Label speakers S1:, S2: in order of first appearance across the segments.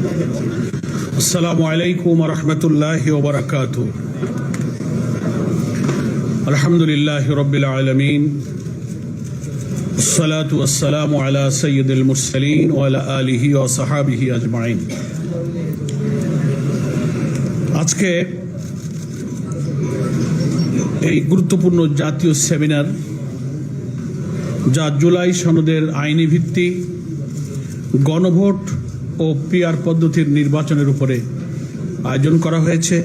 S1: السلام عليكم ورحمة الله وبركاته الحمد لله رب العالمين الصلاة والسلام على سيد المرسلين وعلى آله وصحابه أجمعين আজকে এই গুরুত্বপূর্ণ জাতীয় সেমিনার যা জুলাই সনদের আইনি ভিত্তি গণভোট ও পিআর পদ্ধতির নির্বাচনের উপরে আয়োজন করা হয়েছে।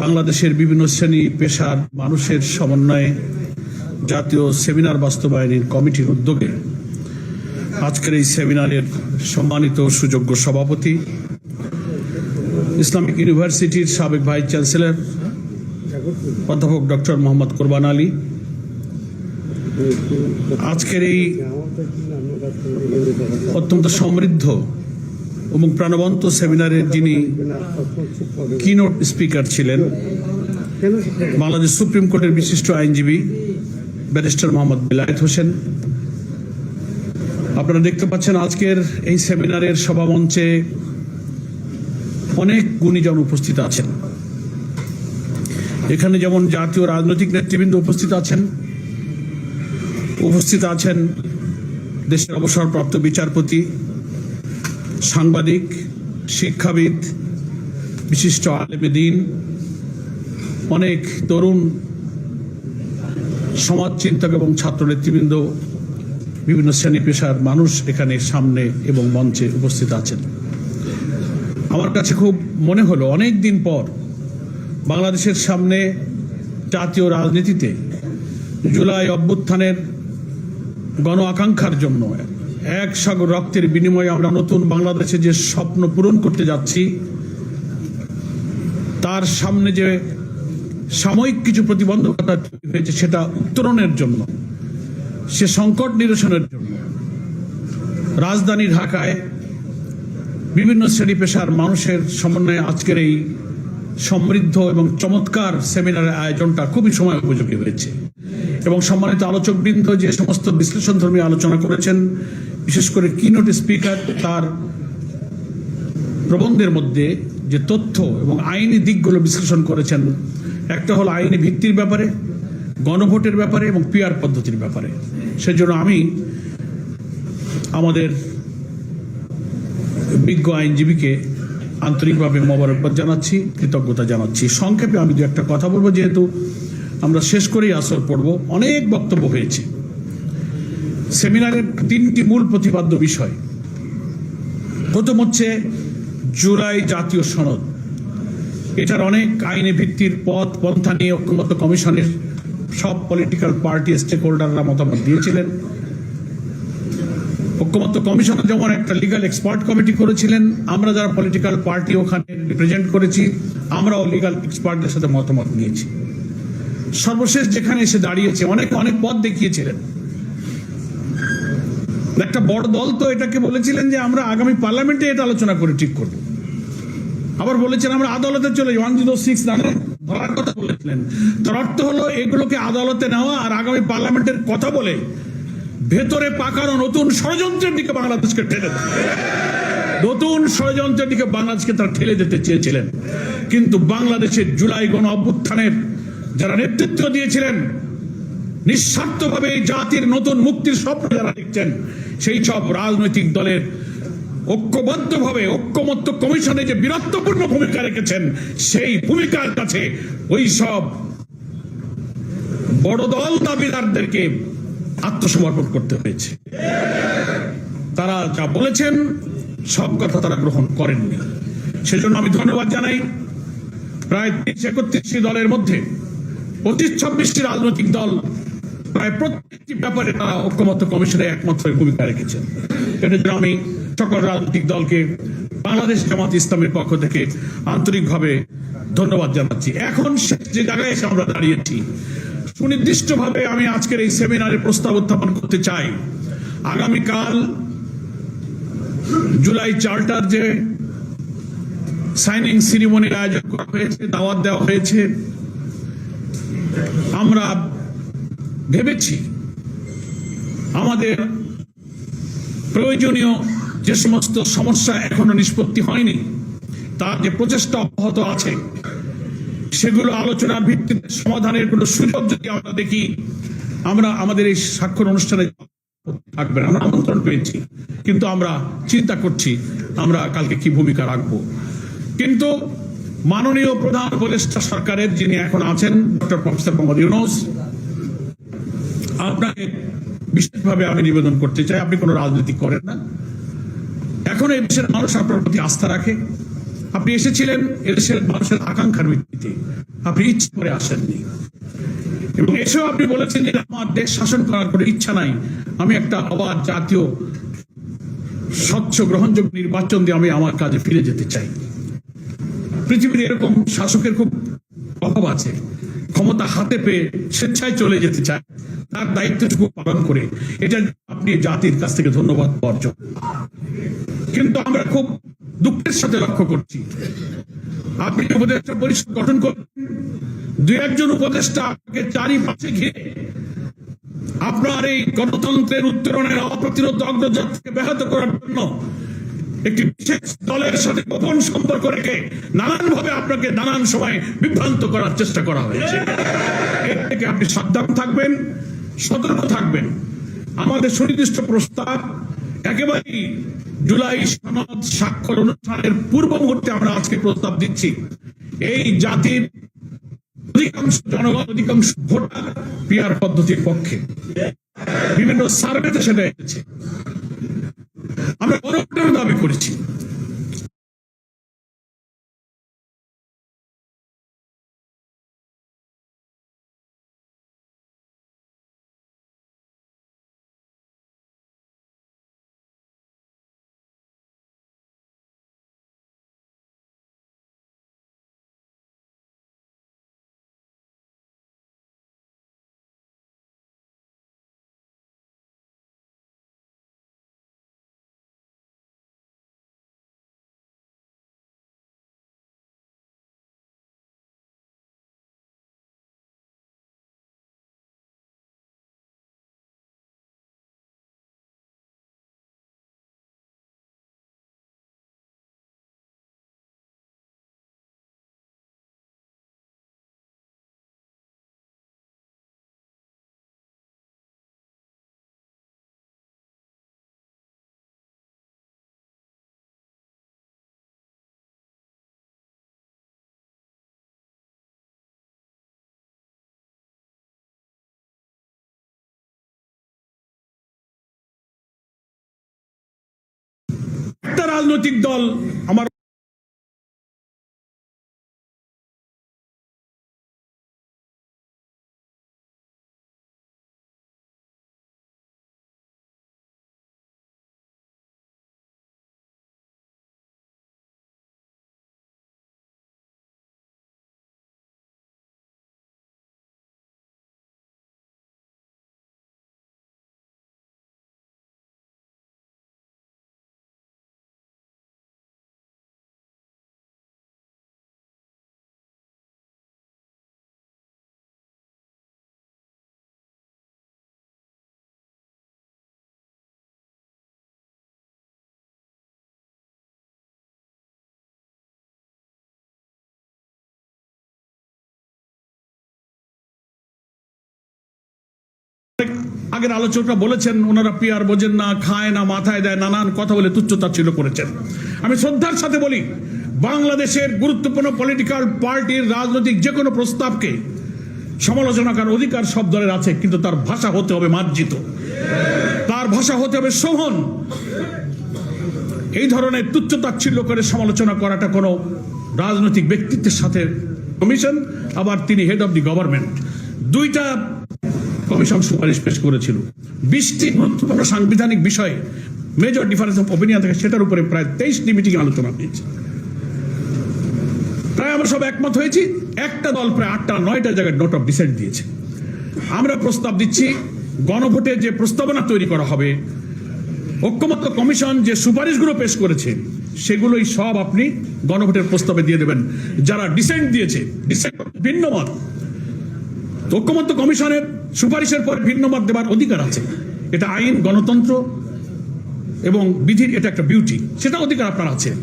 S1: বাংলাদেশের বিভিন্ন শ্রেণি পেশার মানুষের সমন্বয়ে জাতীয় সেমিনার বাস্তবায়নের কমিটির উদ্যোগে আজকের এই সেমিনারের সম্মানিত সুযোগ্য সভাপতি, ইসলামিক ইউনিভার্সিটির সাবেক ভাইস চ্যান্সেলর, অধ্যাপক ডক্টর মোহাম্মদ কোরবান আলী আজকের এই অত্যন্ত সমৃদ্ধ এবং প্রাণবন্ত সেমিনারের যিনি কিনোট স্পিকার ছিলেন, বাংলাদেশ সুপ্রিম কোর্টের বিশিষ্ট আইনজীবী ব্যারিস্টার মোহাম্মদ বিলায়েত হোসেন। আপনারা দেখতে পাচ্ছেন আজকের এই সেমিনারের সভামঞ্চে অনেক গুণীজন উপস্থিত আছেন। এখানে যেমন জাতীয় রাজনৈতিক নেতৃবৃন্দ উপস্থিত আছেন উপস্থিত আছেন দেশের অবসরপ্রাপ্ত বিচারপতি, সাংবাদিক, শিক্ষাবিদ, বিশিষ্ট আলেমেদিন অনেক তরুণ সমাজ চিন্তক এবং ছাত্র নেতৃবৃন্দ বিভিন্ন শ্রেণি পেশার মানুষ এখানে সামনে এবং মঞ্চে উপস্থিত আছেন। আমার কাছে খুব মনে হলো, অনেক দিন পর বাংলাদেশের সামনে জাতীয় রাজনীতিতে জুলাই অভ্যুত্থানের গণ আকাঙ্ক্ষার জন্য এক সাগর রক্তের বিনিময়ে আমরা নতুন বাংলাদেশে যে স্বপ্ন পূরণ করতে যাচ্ছি, তার সামনে যে সাময়িক কিছু প্রতিবন্ধকতা তৈরি হয়েছে সেটা উত্তরণের জন্য, সে সংকট নিরসনের জন্য, রাজধানী ঢাকায় বিভিন্ন শ্রেণি পেশার মানুষের সমন্বয়ে আজকের এই সমৃদ্ধ এবং চমৎকার সেমিনারের আয়োজনটা খুবই সময় উপযোগী হয়েছে। এবং সম্মানিত আলোচকবৃন্দ যে সমস্ত বিশ্লেষণধর্মী আলোচনা করেছেন, বিশেষ করে কিনোট স্পিকার তার প্রবন্ধের মধ্যে যে তথ্য এবং আইনি দিকগুলো বিশ্লেষণ করেছেন, একটা হলো আইনি ভিত্তির ব্যাপারে, গণভোটের ব্যাপারে এবং পিআর পদ্ধতির ব্যাপারে। সেজন্য আমি আমাদের বিজ্ঞ আইনজীবীকে আন্তরিকভাবে মোবারকবাদ জানাচ্ছি, কৃতজ্ঞতা জানাচ্ছি। সংক্ষেপে আমি দু একটা কথা বলব, যেহেতু আমরা শেষ করেই আসর পড়ব। অনেক বক্তব্য হয়েছে। সেমিনারের তিনটি মূল প্রতিপাদ্য বিষয়। প্রথম হচ্ছে জুলাই জাতীয় সনদ। এটার অনেক আইনি ভিত্তির পথ, পন্থা নিয়ে ঐক্যমত্য কমিশনের সব পলিটিক্যাল পার্টি স্টেক হোল্ডাররা মতামত দিয়েছিলেন। ঐক্যমত্য কমিশনার যেমন একটা লিগাল এক্সপার্ট কমিটি করেছিলেন, আমরা যারা পলিটিক্যাল পার্টি ওখানে রিপ্রেজেন্ট করেছি, আমরাও লিগাল এক্সপার্টদের সাথে মতামত নিয়েছি। সর্বশেষ যেখানে এসে দাঁড়িয়েছে, অনেক অনেক পথ দেখিয়েছিলেন। একটা বড় দল তো এটাকে বলেছিলেন যে আমরা আগামী পার্লামেন্টে এটা আলোচনা করে ঠিক করব। আবার বলেছেন, আমরা আদালতে চলে ওয়ান জিরো সিক্স নামে ধরার কথা বলেছিলেন। তার অর্থ হলো, এগুলোকে আদালতে নেওয়া আর আগামী পার্লামেন্টের কথা বলে ভেতরে পাকানো নতুন ষড়যন্ত্রের দিকে বাংলাদেশকে ঠেলে নতুন ষড়যন্ত্রের দিকে বাংলাদেশকে তারা ঠেলে যেতে চেয়েছিলেন। কিন্তু বাংলাদেশের জুলাই গণ অভ্যুত্থানের যারা নেতৃত্ব দিয়েছিলেন, নিঃস্বার্থভাবে এই জাতির নতুন মুক্তির স্বপ্ন যারা দেখছেন, সেই সব রাজনৈতিক দলের ঐক্যবদ্ধভাবে, ঐক্যমত্য কমিশনে যে বীরত্বপূর্ণ ভূমিকা রেখেছেন, সেই ভূমিকার কাছে ওই সব বড় দল দাবিদারদেরকে আত্মসমর্পণ করতে হয়েছে। তারা যা বলেছেন, সব কথা তারা গ্রহণ করেননি। সেজন্য আমি ধন্যবাদ জানাই। প্রায় তিরিশ একত্রিশটি দলের মধ্যে পঁচিশ ছাব্বিশটি রাজনৈতিক দল প্রায় প্রত্যেকটি ব্যাপারে তারা ঐক্যমত্য কমিশনে একমাত্র ভূমিকা রেখেছেন। এটার জন্য আমি সকল রাজনৈতিক দলকে, বাংলাদেশ জামাত ইসলামের পক্ষ থেকে আন্তরিকভাবে ধন্যবাদ জানাচ্ছি। এখন যে জায়গায় এসে আমরা দাঁড়িয়েছি, সুনির্দিষ্টভাবে আমি আজকের এই সেমিনারে প্রস্তাব উত্থাপন করতে চাই। আগামীকাল জুলাই চার্টার যে সাইনিং সিরিমনির আয়োজন করা হয়েছে, দাওয়াত দেওয়া হয়েছে আমরা ভেবেছি আমাদের প্রয়োজনীয় যে সমস্ত সমস্যা এখনও নিষ্পত্তি হয়নি, তার যে প্রচেষ্টা অব্যাহত আছে, সেগুলো আলোচনার ভিত্তিতে সমাধানের কোনো সুযোগ যদি আমরা দেখি, আমরা আমাদের এই স্বাক্ষর অনুষ্ঠানে থাকবেন আমরা আমন্ত্রণ পেয়েছি, কিন্তু আমরা চিন্তা করছি আমরা কালকে কি ভূমিকা রাখব। কিন্তু মাননীয় প্রধান উপদেষ্টা সরকারের যিনি এখন আছেন, ডক্টর প্রফেসর মোহাম্মদ ইউনুস, আপনাকে বিশেষভাবে আমি নিবেদন করতে চাই। আপনি কোনো রাজনীতি করেন না। এখন এই দেশের মানুষ আপনার প্রতি আস্থা রাখে। আপনি এসেছিলেন, এদেশের মানুষের আকাঙ্ক্ষার ভিত্তিতে। আপনি ইচ্ছে করে আসেননি। এবং এসেও আপনি বলেছেন যে আমার দেশ শাসন করার কোনো ইচ্ছা নাই। আমি একটা অবাধ জাতীয়, স্বচ্ছ, গ্রহণযোগ্য নির্বাচন দিয়ে আমি আমার কাজে ফিরে যেতে চাই। পৃথিবীর এরকম শাসকের খুব অভাব আছে। ক্ষমতা হাতে পেয়ে স্বেচ্ছায় চলে যেতে চায়, তার দায়িত্বটুকু পালন করে। এটা আপনি জাতির কাছ থেকে ধন্যবাদ অর্জন কিন্তু আমরা খুব দুঃখের সাথে লক্ষ্য করছি। আপনি উপদেষ্টা পরিষদ গঠন করবেন। দু একজন উপদেষ্টা আপনাকে চারিপাশে ঘিরে আপনার এই গণতন্ত্রের উত্তরণের অপ্রতিরোধ অগ্রযাত্রাকে ব্যাহত করার জন্য একটি বিশেষ দলের সাথে গোপন সম্পর্ক রেখে নানান ভাবে আপনাকে নানান সময় বিভ্রান্ত করার চেষ্টা করা হয়েছে। এর থেকে আপনি সাবধান থাকবেন, সতর্ক থাকবেন। আমাদের সুনির্দিষ্ট প্রস্তাব, একেবারেই জুলাই সনদ স্বাক্ষর অনুষ্ঠানের পূর্ব মুহূর্তে আমরা আজকে প্রস্তাব দিচ্ছি। এই জাতির অধিকাংশ জনগণ, অধিকাংশ ভোটার পিয়ার পদ্ধতির পক্ষে। বিভিন্ন সার্ভেতে সেটা এসেছে। আমরা গণভোটের দাবি করেছি একটা রাজনৈতিক দল আমার আগের আলোচকরা বলেছেন, ওনারা পিয়ার বোঝেন না, খায় না, মাথায় দেয়, নানান কথা বলে তুচ্ছতাচ্ছিল্য করেছেন। আমি শ্রদ্ধার সাথে বলি, বাংলাদেশের গুরুত্বপূর্ণ পলিটিক্যাল পার্টির রাজনৈতিক যে কোনো প্রস্তাবকে সমালোচনা করার অধিকার সব দলের আছে, কিন্তু তার ভাষা হতে হবে মার্জিত। তার ভাষা হতে হবে শোভন। এই ধরনের তুচ্ছতাচ্ছিল্য করে সমালোচনা করাটা কোনো রাজনৈতিক ব্যক্তিত্বের সাথে কমিশন আবার তিনি হেড অফ দি গভর্নমেন্ট দুইটা কমিশন সুপারিশ পেশ করেছিল। বিশটি গুরুত্বপূর্ণ সাংবিধানিক বিষয়ে মেজর ডিফারেন্স অফ ওপিনিয়ন থাকে, সেটার উপরে প্রায় তেইশটি মিটিং আলোচনা হয়েছে। প্রায় আমরা সব একমত হয়েছি, একটা দল প্রায় আটটা, নয়টা জায়গায় নোট অফ ডিসেন্ট দিয়েছে। আমরা প্রস্তাব দিচ্ছি, গণভোটে যে প্রস্তাবনা তৈরি করা হবে, ঐক্যমত্য কমিশন যে সুপারিশগুলো পেশ করেছে, সেগুলোই সব আপনি গণভোটের প্রস্তাবে দিয়ে দেবেন। যারা ডিসেন্ট দিয়েছে, dissent ভিন্ন মত। ঐক্যমত্য কমিশনের সুপারিশের পর ভিন্ন মত দেবার অধিকার আছে। এটা আইন, গণতন্ত্র এবং বিধির এটা একটা বিউটি সেটা অধিকার আপনার আছে।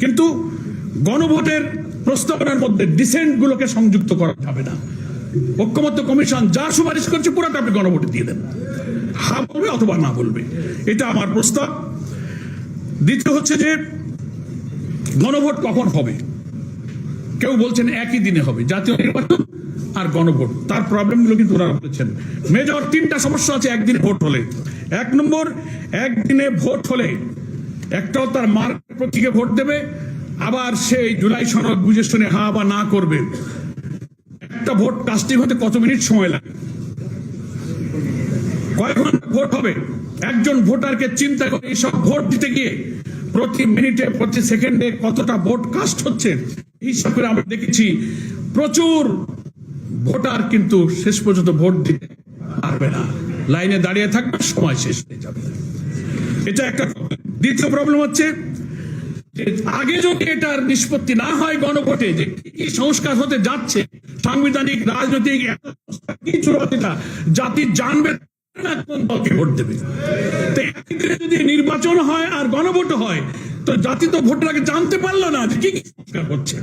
S1: কিন্তু গণভোটের প্রস্তাবনার মধ্যে ডিসেন্টগুলোকে সংযুক্ত করা যাবে না। ঐক্যমত্য কমিশন যা সুপারিশ করছে পুরোটা আপনি গণভোটে দিয়ে দেন। হা বলবে অথবা না বলবে, এটা আমার প্রস্তাব। দ্বিতীয় হচ্ছে যে, গণভোট কখন হবে? কেউ বলছেন একই দিনে হবে। জাতীয় নির্বাচন আর গণভোট। তার প্রবলেমগুলো কিন্তু ওনারা বলেছেন। মেজর, তিনটা সমস্যা আছে, একদিন ভোট হলে। এক নম্বর, একদিনে ভোট হলে একটাও তার মার প্রতীকে ভোট দেবে, আবার সেই জুলাই সনদ বুঝে শুনে হা বা না করবে। একটা ভোট কাস্টিং হতে কত মিনিট সময় লাগে? কয় ঘণ্টা ভোট হবে। একজন ভোটারকে চিন্তা করে এইসব ভোট দিতে গিয়ে প্রতি মিনিটে, প্রতি সেকেন্ডে কতটা ভোট কাস্ট হচ্ছে? হিসাব করে আমরা দেখেছি। প্রচুর ভোটার কিন্তু শেষ পর্যন্ত ভোট দিতে পারবে না। লাইনে দাঁড়িয়ে থাকবে, সময় শেষ হয়ে যাবে। এটা একটা দ্বিতীয় প্রবলেম হচ্ছে আগে যদি এটার নিষ্পত্তি না হয় গণভোটে যে কি কি সংস্কার হতে যাচ্ছে, সাংবিধানিক, রাজনৈতিক কিছু এটা, জাতি জানবে কোন দলকে ভোট দেবে। যদি নির্বাচন হয় আর গণভোট হয় জাতি তো ভোটের আগে জানতে পারল না যে কি হচ্ছে।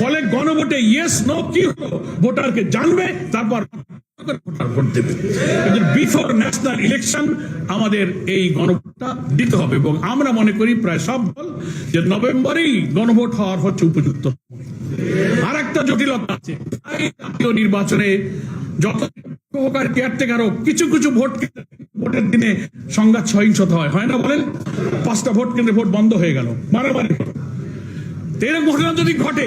S1: ফলে গণভোটে ইয়েস নো কি হলো? ভোটারকে জানবে, তারপর বিফোর ন্যাশনাল ইলেকশন আমাদের এই গণভোটটা দিতে হবে। এবং আমরা মনে করি প্রায় সব দল যে নভেম্বরেই গণভোট হওয়ার হচ্ছে উপযুক্ত আর একটা জটিলতা আছে। জাতীয় নির্বাচনে যত হোক, কিছু কিছু ভোট কেন্দ্রে ভোটের দিনে সংঘাত সহিংসতা হয়। হয় না বলেন? পাঁচটা ভোট কেন্দ্রে ভোট বন্ধ হয়ে গেল, মারামারি। এরকম ঘটনা যদি ঘটে,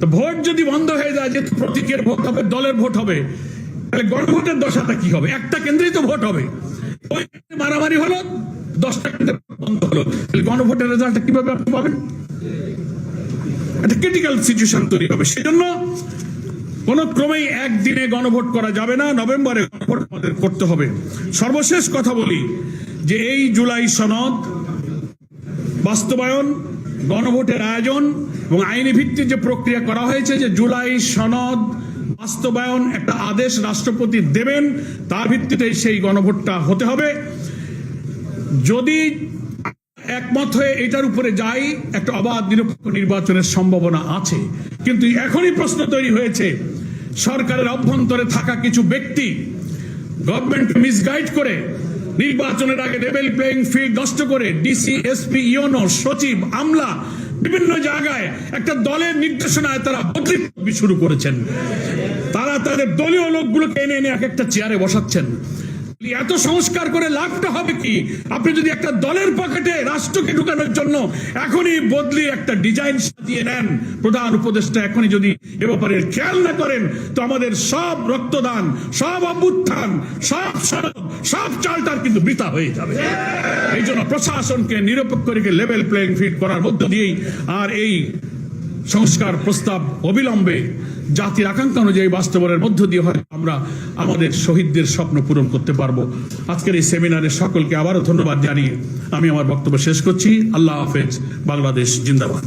S1: তো ভোট যদি বন্ধ হয়ে যায় যে প্রতীকের ভোট হবে, দলের ভোট হবে, তাহলে গণভোটের দশাটা কি হবে? একটা কেন্দ্রেই তো ভোট হবে। ওই মারামারি হলো, দশটা কেন্দ্রে বন্ধ হলো। তাহলে গণভোটের রেজাল্টটা কীভাবে আপনি পাবেন? একটা ক্রিটিক্যাল সিচুয়েশন তৈরি হবে। সেজন্য কোন ক্রমেই একদিনে গণভোট করা যাবে না, নভেম্বরে গণভোট আমাদের করতে হবে। সর্বশেষ কথা বলি যে এই জুলাই সনদ বাস্তবায়ন, গণভোটের আয়োজন এবং আইনি ভিত্তিক যে প্রক্রিয়া করা হয়েছে যে জুলাই সনদ বাস্তবায়ন একটা আদেশ রাষ্ট্রপতি দেবেন, তার ভিত্তিতে সেই গণভোটটা হতে হবে। যদি একমত হয়ে এটার উপরে যাই, একটা অবাধ নিরপেক্ষ নির্বাচনের সম্ভাবনা আছে। কিন্তু এখনই প্রশ্ন তৈরি হয়েছে সরকারের অভ্যন্তরে থাকা কিছু ব্যক্তি গভর্নমেন্ট মিসগাইড করে নির্বাচনের আগে লেভেল প্লেইং ফিল্ড নষ্ট করে ডিসি এসপি ইওনো সচিব, আমলা, বিভিন্ন জায়গায় একটা দলের নির্দেশনায় তারা বদলি শুরু করেছেন। তারা তাদের দলীয় লোকগুলোকে এনে এনে এক একটা চেয়ারে বসাচ্ছেন। এত সংস্কার করে লাভটা হবে কি? আপনি যদি একটা দলের পকেটে রাষ্ট্রকে ঢুকানোর জন্য এখনই বদলি একটা ডিজাইন সাজিয়ে নেন প্রধান উপদেষ্টা এখনই যদি এ ব্যাপারে খেয়াল না করেন তো আমাদের সব রক্তদান সব অভ্যুত্থান সব সনদ, সব চালটার কিন্তু বৃথা হয়ে যাবে। এই জন্য প্রশাসনকে নিরপেক্ষ রেখে লেভেল প্লেইং ফিল্ড করার মধ্য দিয়েই আর এই সংস্কার প্রস্তাব অবিলম্বে জাতির আকাঙ্ক্ষা অনুযায়ী বাস্তবনের মধ্য দিয়ে হয়, আমরা আমাদের শহীদদের স্বপ্ন পূরণ করতে পারব। আজকের এই সেমিনারে সকলকে আবারও ধন্যবাদ জানিয়ে আমি আমার বক্তব্য শেষ করছি। আল্লাহ হাফেজ, বাংলাদেশ জিন্দাবাদ।